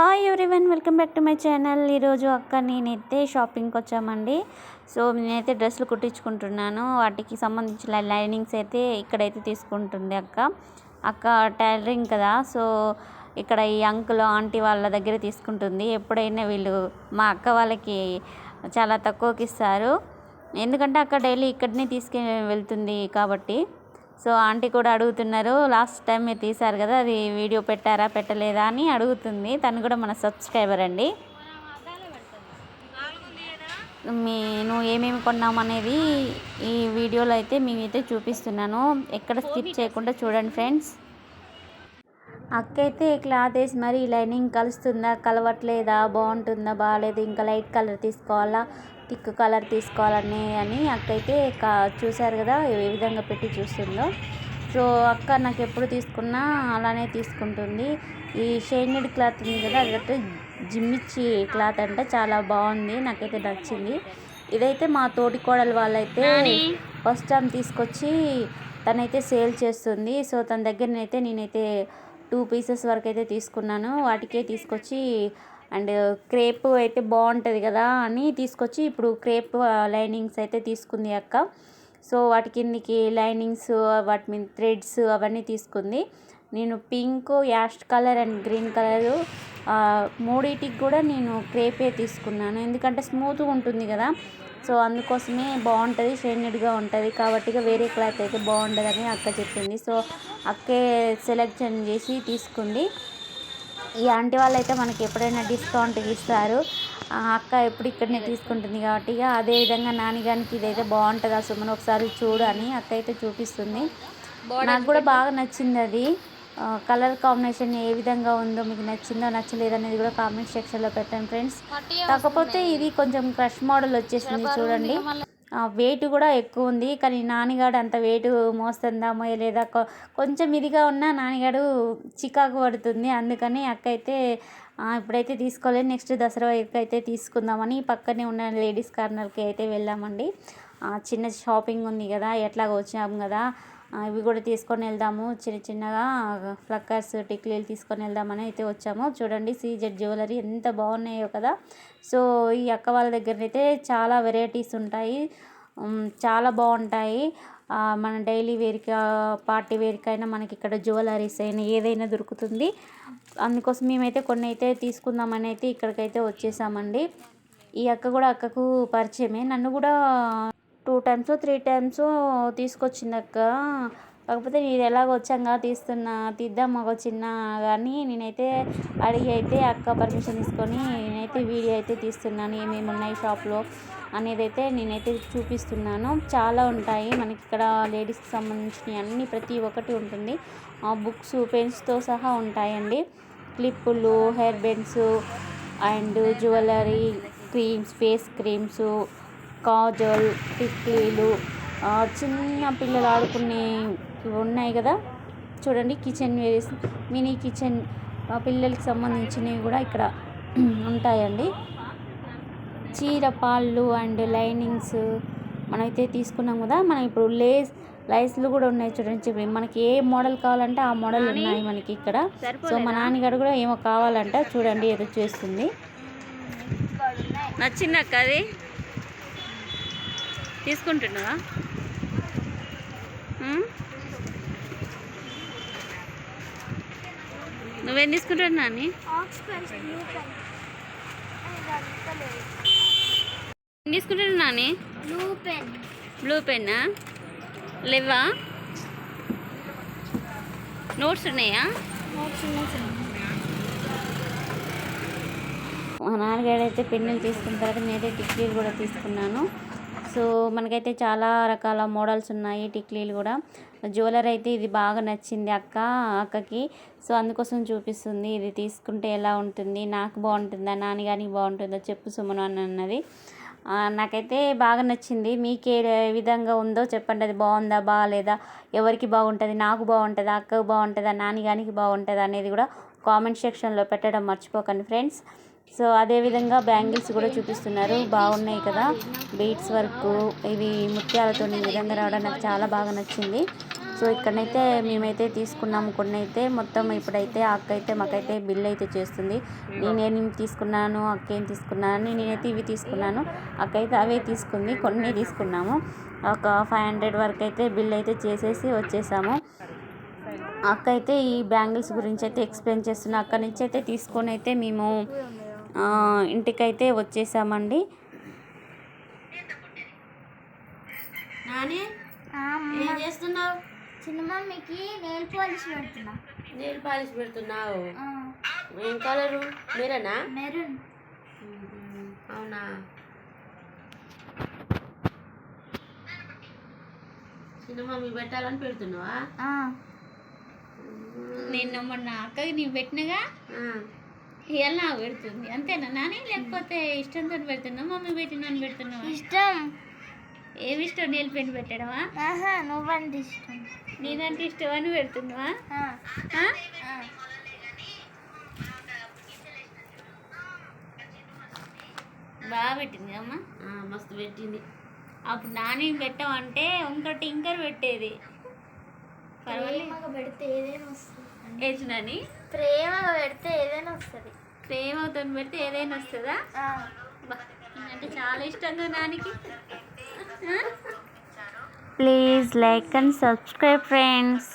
Hi back to my channel ఈరోజు అక్క నేనైతే షాపింగ్కి వచ్చామండి. సో నేనైతే డ్రెస్సులు కుట్టించుకుంటున్నాను. వాటికి సంబంధించిన లైనింగ్స్ అయితే ఇక్కడైతే తీసుకుంటుంది అక్క. అక్క టైలరింగ్ కదా సో ఇక్కడ ఈ అంకుల్ ఆంటీ వాళ్ళ దగ్గర తీసుకుంటుంది. ఎప్పుడైనా వీళ్ళు మా అక్క వాళ్ళకి చాలా తక్కువకి ఇస్తారు. ఎందుకంటే అక్క డైలీ ఇక్కడనే తీసుకెళ్ళి వెళ్తుంది కాబట్టి. సో ఆంటీ కూడా అడుగుతున్నారు లాస్ట్ టైం మీరు తీశారు కదా అది వీడియో పెట్టారా పెట్టలేదా? అని అడుగుతుంది. తను కూడా మన సబ్స్క్రైబర్ అండి. నేను ఏమేమి కొన్నామనేది ఈ వీడియోలో అయితే మేమైతే చూపిస్తున్నాను. ఎక్కడ స్కిప్ చేయకుండా చూడండి ఫ్రెండ్స్. అక్క అయితే క్లాత్ వేసి మరి లైనింగ్ కలుస్తుందా కలవట్లేదా బాగుంటుందా బాగాలేదు ఇంకా లైట్ కలర్ తీసుకోవాలా థిక్ కలర్ తీసుకోవాలని అని అక్క అయితే చూసారు కదా ఏ విధంగా పెట్టి చూస్తుందో. సో అక్క నాకు ఎప్పుడు తీసుకున్నా అలానే తీసుకుంటుంది. ఈ షైనెడ్ క్లాత్ ఉంది కదా అదైతే జిమ్మిచ్చి క్లాత్ అంటే చాలా బాగుంది నాకైతే నచ్చింది. ఇదైతే మా తోటి కోడలు వాళ్ళైతే ఫస్ట్ టైం తీసుకొచ్చి తనైతే సేల్ చేస్తుంది. సో తన దగ్గరనైతే నేనైతే టూ పీసెస్ వరకు అయితే తీసుకున్నాను. వాటికే తీసుకొచ్చి అండ్ క్రేప్ అయితే బాగుంటుంది కదా అని తీసుకొచ్చి ఇప్పుడు క్రేప్ లైనింగ్స్ అయితే తీసుకుంది అక్క. సో వాటి కిందికి లైనింగ్స్ వాటి మీద థ్రెడ్స్ అవన్నీ తీసుకుంది. నేను pink ash colour and green colour మూడింటికి కూడా నేను క్రేపే తీసుకున్నాను. ఎందుకంటే స్మూత్గా ఉంటుంది కదా. సో అందుకోసమే బాగుంటుంది షైనెడ్గా ఉంటుంది. కాబట్టి వేరే క్లాత్ అయితే బాగుండదని అక్క చెప్పింది. సో అక్కే సెలెక్షన్ చేసి తీసుకుంది. ఈ ఆంటీ వాళ్ళు అయితే మనకి ఎప్పుడైనా డిస్కౌంట్ ఇస్తారు. అక్క ఎప్పుడు ఇక్కడనే తీసుకుంటుంది కాబట్టి ఇక అదేవిధంగా నాన్నగారికి ఇదైతే బాగుంటుంది అసలు మనం ఒకసారి చూడు అని అక్క అయితే చూపిస్తుంది. నాకు కూడా బాగా నచ్చింది అది. కలర్ కాంబినేషన్ ఏ విధంగా ఉందో మీకు నచ్చిందో నచ్చలేదు అనేది కూడా కామెంట్ సెక్షన్లో పెట్టండి ఫ్రెండ్స్ కాకపోతే ఇది కొంచెం క్రష్ మోడల్ వచ్చేసింది చూడండి. వెయిట్ కూడా ఎక్కువ ఉంది కానీ నాన్నగాడు అంత వెయిట్ మోస్తుందా మోయలేదా కొంచెం ఇదిగా ఉన్న నాన్నగాడు చికాకు పడుతుంది. అందుకని అక్క అయితే ఇప్పుడైతే తీసుకోలేదు. నెక్స్ట్ దసరా వైపు అయితే తీసుకుందామని పక్కనే ఉన్న లేడీస్ కార్నర్కి అయితే వెళ్ళామండి. చిన్న షాపింగ్ ఉంది కదా ఎట్లాగ వచ్చాము కదా. ఇవి కూడా తీసుకొని వెళ్దాము. చిన్న చిన్నగా ఫ్లక్కర్స్ టిక్లీలు తీసుకొని వెళ్దామని అయితే వచ్చాము. చూడండి సీజెడ్ జ్యువెలరీ ఎంత బాగున్నాయో కదా. సో ఈ అక్క వాళ్ళ దగ్గర అయితే చాలా వెరైటీస్ ఉంటాయి. చాలా బాగుంటాయి. మన డైలీ వేర్కి పార్టీ వేర్కైనా మనకి ఇక్కడ జ్యువెలరీస్ అయినా ఏదైనా దొరుకుతుంది. అందుకోసం మేమైతే కొన్ని అయితే తీసుకుందామని అయితే ఇక్కడికైతే వచ్చేసామండి. ఈ అక్క కూడా అక్కకు పరిచయమే. నన్ను కూడా టూ టైమ్స్ త్రీ టైమ్స్ తీసుకొచ్చింది అక్క కాకపోతే నేను ఎలాగ వచ్చాక తీస్తున్నా తీద్దాం ఒక చిన్న కానీ నేనైతే అడిగి అయితే అక్క పర్మిషన్ తీసుకొని నేనైతే వీడియో అయితే తీస్తున్నాను ఏమేమి ఉన్నాయి షాప్లో అనేది అయితే నేనైతే చూపిస్తున్నాను. చాలా ఉంటాయి మనకి ఇక్కడ లేడీస్కి సంబంధించినవి అన్నీ ప్రతి ఒక్కటి ఉంటుంది. బుక్స్ పెన్స్తో సహా ఉంటాయండి. క్లిప్పులు hair bands and jewellery creams face creams kajal టిక్లీలు చిన్న పిల్లలు ఆడుకునే ఉన్నాయి కదా? చూడండి కిచెన్ వేస్ మినీ కిచెన్ పిల్లలకి సంబంధించినవి కూడా ఇక్కడ ఉంటాయండి. చీర పాళ్ళు అండ్ లైనింగ్స్ మనమైతే తీసుకున్నాం కదా? మనం ఇప్పుడు లేస్ లైస్లు కూడా ఉన్నాయి చూడండి చెప్పి. మనకి ఏ మోడల్ కావాలంటే ఆ మోడల్ ఉన్నాయి మనకి ఇక్కడ. సో మా నాన్నగారు కూడా ఏమో కావాలంట చూడండి ఏదో చేస్తుంది. నచ్చిందక్క అది. తీసుకుంటున్నావా? నువ్వేం తీసుకుంటున్నా నాని? తీసుకుంటున్నా నాని? బ్లూ పెన్ బ్లూ పెన్నా? లేవా? నోట్స్ ఉన్నాయా? మా నాన్నగారు అయితే పెన్నులు తీసుకున్న తర్వాత నేనే డిగ్రీలు కూడా తీసుకున్నాను. సో మనకైతే చాలా రకాల మోడల్స్ ఉన్నాయి టిక్లీలు కూడా. జ్యువెలరీ అయితే ఇది బాగా నచ్చింది అక్క అక్కకి. సో అందుకోసం చూపిస్తుంది ఇది తీసుకుంటే ఎలా ఉంటుంది నాకు బాగుంటుందా నాన్నగారికి బాగుంటుందా చెప్పు సుమను అని అన్నది. నాకైతే బాగా నచ్చింది. మీకు ఏ విధంగా ఉందో చెప్పండి అది బాగుందా బాగాలేదా ఎవరికి బాగుంటుంది నాకు బాగుంటుందా అక్కకు బాగుంటుందా నాన్నగానికి బాగుంటుందా అనేది కూడా కామెంట్ సెక్షన్లో పెట్టడం మర్చిపోకండి ఫ్రెండ్స్. సో అదేవిధంగా బ్యాంగిల్స్ కూడా చూపిస్తున్నారు. బాగున్నాయి కదా. బీట్స్ వర్క్ ఇవి ముత్యాలతో ఈ విధంగా రావడం నాకు చాలా బాగా నచ్చింది. సో ఇక్కడనైతే మేమైతే తీసుకున్నాము కొన్ని అయితే మొత్తం ఇప్పుడైతే అక్క అయితే మాకైతే బిల్ అయితే చేస్తుంది. నేనేం తీసుకున్నాను అక్క ఏం తీసుకున్నాను నేనైతే ఇవి తీసుకున్నాను. అక్క అయితే అవే తీసుకుంది కొన్ని తీసుకున్నాము. ఒక ఫైవ్ హండ్రెడ్ వరకు అయితే బిల్ అయితే చేసేసి వచ్చేసాము. అక్క అయితే ఈ బ్యాంగిల్స్ గురించి అయితే ఎక్స్ప్లెయిన్ చేస్తున్నా. అక్కడి నుంచి అయితే తీసుకొని అయితే మేము ఇంటికైతే వచ్చేసామండి. నాని ఏం చేస్తున్నావు? చిన్న మమ్మీకి నెయిల్ పాలిష్ పెడుతున్నా. పాలిష్ పెడుతున్నావు? ఏం కలరు? మీరేనా? మెరూన్. అవునా? చిన్న మమ్మీ పెట్టాలని పెడుతున్నావా? నిన్న మొన్న అక్కకి నీవు పెట్టినగా? నాకు పెడుతుంది? అంతేనా? నాని లేకపోతే ఇష్టంతో పెడుతున్నా మమ్మీ పెట్టినని పెడుతున్నావా? ఇష్టం. ఏమి ఇష్టం? నీళ్ళు పెట్టి పెట్టడమా? ఆహా నువ్వంటే ఇష్టం. నేనంటే ఇష్టం అని పెడుతున్నావా? ఆ, ఆ? ఆ. బాగా పెట్టింది అమ్మ. ఆ, మస్తు పెట్టింది. అప్పుడు నాని పెట్టామంటే ఇంకో టింకర్ పెట్టేది. పర్వాలేదు పెడితే ఏదైనా వస్తుంది. ఏజ్ నాని? ప్రేమగా పెడితే ఏదైనా వస్తుంది. ప్రేమతో పెడితే ఏదైనా వస్తుందా? అంటే చాలా ఇష్టంగా నానికి please like and subscribe friends